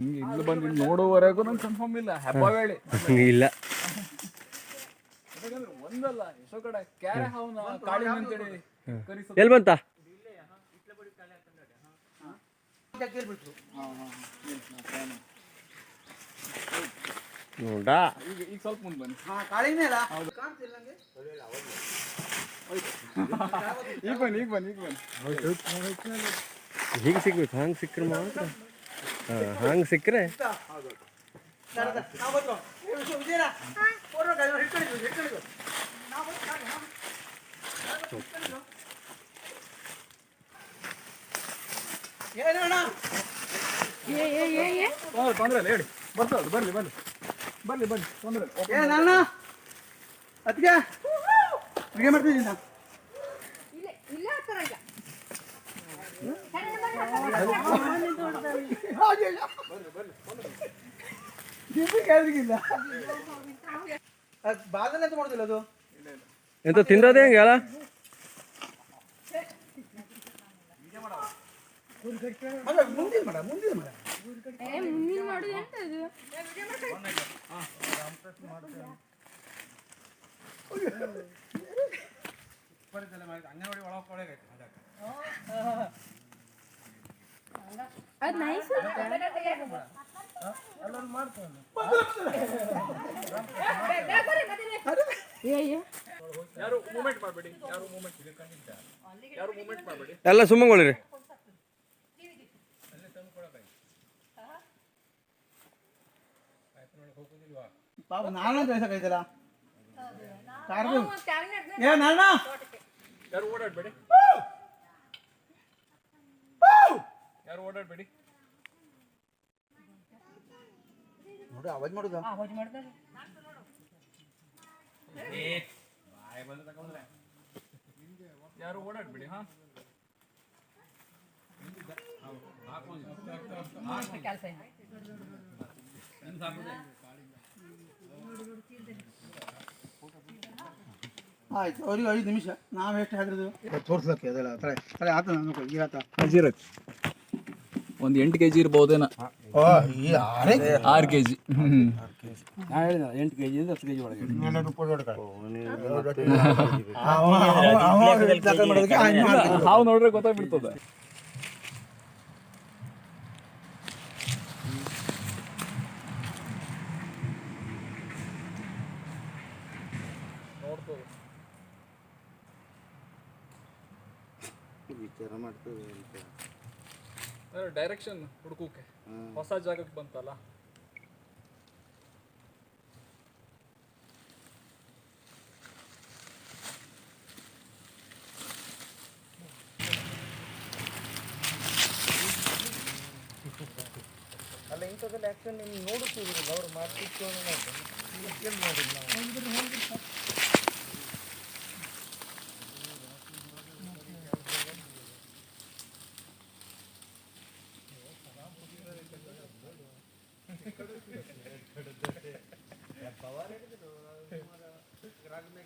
ಹಿಂಗೆ ಇಲ್ಲಿ ಬಂದು ಇಲ್ಲಿ ನೋಡೋವರೆಗೂ ನಂಗೆ ಕನ್ಫರ್ಮ್ ಇಲ್ಲ. ಹಬ್ಬ ಹೇಳಿ ಇಲ್ಲ. ಯಾಕಂದ್ರೆ ಒಂದಲ್ಲ ಎಷ್ಟೋ ಕಡೆ ಕ್ಯಾರೆ ಹಾವನ ಕಾಳಿ ಅಂತೇಳಿ ಕರಿಸೋದು. ಎಲ್ಲಿ ಬಂತ? ನೋಡ. ಈಗ ಈಗ ಸ್ವಲ್ಪ ಮುಂದೆ ಬನ್ನಿ. ಕಾಳಿನೇ ಅಲ್ಲ ಈಗ ಬನ್ನಿ ಈಗ ಬನ್ನಿ ಈಗ ಬನ್ನಿ. ಹೀಗೆ ಸಿಗ್ಬೇಕು ಹಂಗೆ ಸಿಕ್ಕರೆ ಮಾತ್ರ ಹಾಂ ಹಂಗೆ ಸಿಕ್ಕರೆ ತೊಂದ್ರೆ ಇಲ್ಲ ಹೇಳಿ ಬರ್ಲಿ ಬರ್ಲಿ ಬರ್ಲಿ ಬರ್ಲಿ ತೊಂದ್ರೆ ಇಲ್ಲ. ಅತ್ತಿಗೆ ಅಡುಗೆ ಮಾಡ್ತಿದ್ದೀನಿ ನಾನು. ಮಾಡೋದಿಲ್ಲ ಅದು ಎಂತ ತಿಂದೋದೇ ಹೆಂಗೆ ಅಲ್ಲ ಅಲ್ಲ, ಮುಂದಿನ ಮರ ಮುಂದಿನ ಮರ ಏ ಮುಂದಿನ ಮಾಡುದು ಎಂತ ಇದು ಅದು ನೈಸ್ ಅಯ್ಯೋ ಯಾರು ಮೂಮೆಂಟ್ ಮಾಡಬೇಡಿ ಯಾರು ಮೂಮೆಂಟ್ ಯಾರು ಮೂಮೆಂಟ್ ಮಾಡಬೇಡಿ ಎಲ್ಲ ಸುಮ್ಮಗೊಳ್ಳಿರಿ ಪಾಪ ನಾನು ಏ ಯಾರು ಓಡಾಡಬೇಡಿ? ಯಾರು ಓಡಾಡಬೇಡಿ? ನೋಡಿ ಅವಾಜ್ ಮಾಡುದ ಯಾರು ಓಡಾಡಬೇಡಿ ಹಾ? ಆಯ್ತು ಅವ್ರಿಗೆ ಐದು ನಿಮಿಷ. ನಾವು ಎಷ್ಟು ಹಾಕಿರೋದು? ತೋರಿಸ್ಲಕ್ಕೆ ಅದೆಲ್ಲ ತಲೆ ತಲೆ ಆತ ನಾನು ಈಗ ಆತ. ಒಂದು ಎಂಟು ಕೆ ಜಿ ಇರ್ಬೋದೇನ ಆರೇ ಆರು ಕೆ ಜಿ ಅವ ಅವ- ಅವ ಲೆಕ್ಕ ಮಾಡೋದಕ್ಕೆ ಹಂಗ್ ಒಳಗೆ ಹಾವು ನೋಡ್ರೆ ಗೊತ್ತಾಗ್ಬಿಡ್ತದೆ. ಡೈರೆಕ್ಷನ್ ಹುಡುಕೋಕೆ ಹೊಸ ಜಾಗಕ್ಕೆ ಬಂತಲ್ಲ ಅಲ್ಲ ಇಂಥದ್ದೆಲ್ಲ ಆ್ಯಕ್ಷನ್ ನಿಮ್ಗೆ ನೋಡುತ್ತಿದ್ರಲ್ಲ ಅವ್ರು ಮಾಡ್ತಿತ್ತು ಅನ್ನೋ ಮಾಡಿಲ್ಲ ग्राहक में